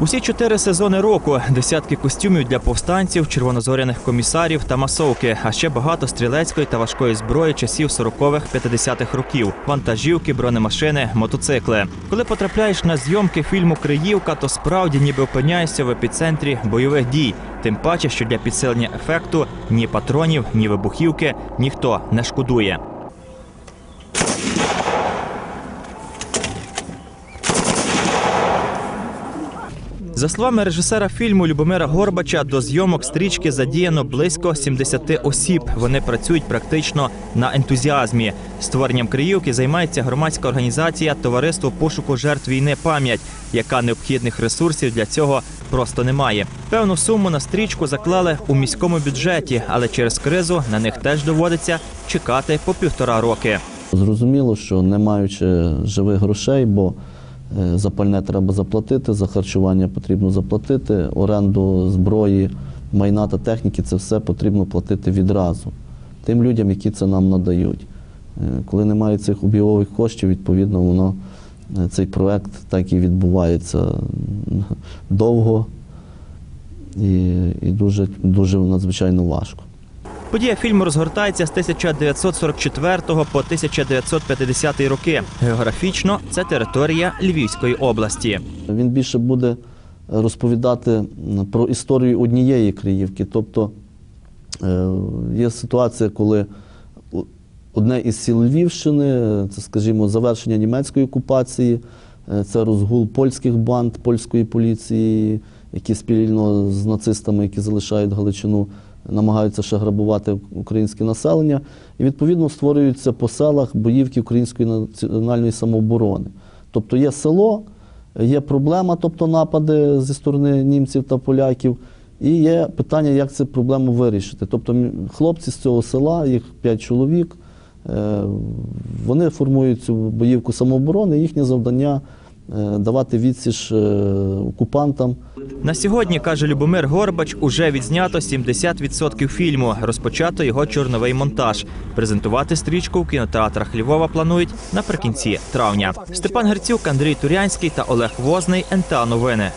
Усі чотири сезони року, десятки костюмів для повстанців, червонозоряних комісарів та масовки, а ще багато стрілецької та важкої зброї часів 40-х, 50-х років, вантажівки, бронемашини, мотоцикли. Коли потрапляєш на зйомки фільму Криївка, то справді ніби опиняєшся в епіцентрі бойових дій. Тим паче, що для підсилення ефекту ні патронів, ні вибухівки ніхто не шкодує. За словами режисера фільму Любомира Горбача, до зйомок стрічки задіяно близько 70 осіб. Вони працюють практично на ентузіазмі. Створенням Криївки займається громадська організація Товариство пошуку жертв війни пам'ять, яка необхідних ресурсів для цього просто не має. Певну суму на стрічку заклали у міському бюджеті, але через кризу на них теж доводиться чекати по півтора роки. Зрозуміло, що не маючи живих грошей, бо за пальне треба заплатити, за харчування потрібно заплатити, оренду зброї, майна та техніки це все потрібно платити відразу тим людям, які це нам надають. Е, Коли немає цих обігових коштів, відповідно, воно е, цей проект так і відбувається довго і, і дуже, дуже надзвичайно важко. Подія фільму розгортається з 1944 по 1950 роки. Географічно це територія Львівської області. Він більше буде розповідати про історію однієї Криївки. Тобто е, є ситуація, коли одне із сіл Львівщини, це, скажімо, завершення німецької окупації, е, це розгул польських банд, польської поліції, які спільно з нацистами, які залишають Галичину, намагаються ще грабувати українське населення. І відповідно створюються по селах боївки української національної самооборони. Тобто є село, є проблема, тобто напади зі сторони німців та поляків, і є питання, як цю проблему вирішити. Тобто хлопці з цього села, їх п'ять чоловік, е, вони формують цю боївку самооборони, їхнє завдання давати відсіч е, окупантам. На сьогодні, каже Любомир Горбач, уже відзнято 70% фільму. Розпочато його чорновий монтаж. Презентувати стрічку в кінотеатрах Львова планують наприкінці травня. Степан Герцюк, Андрій Турянський та Олег Возний. НТА Новини.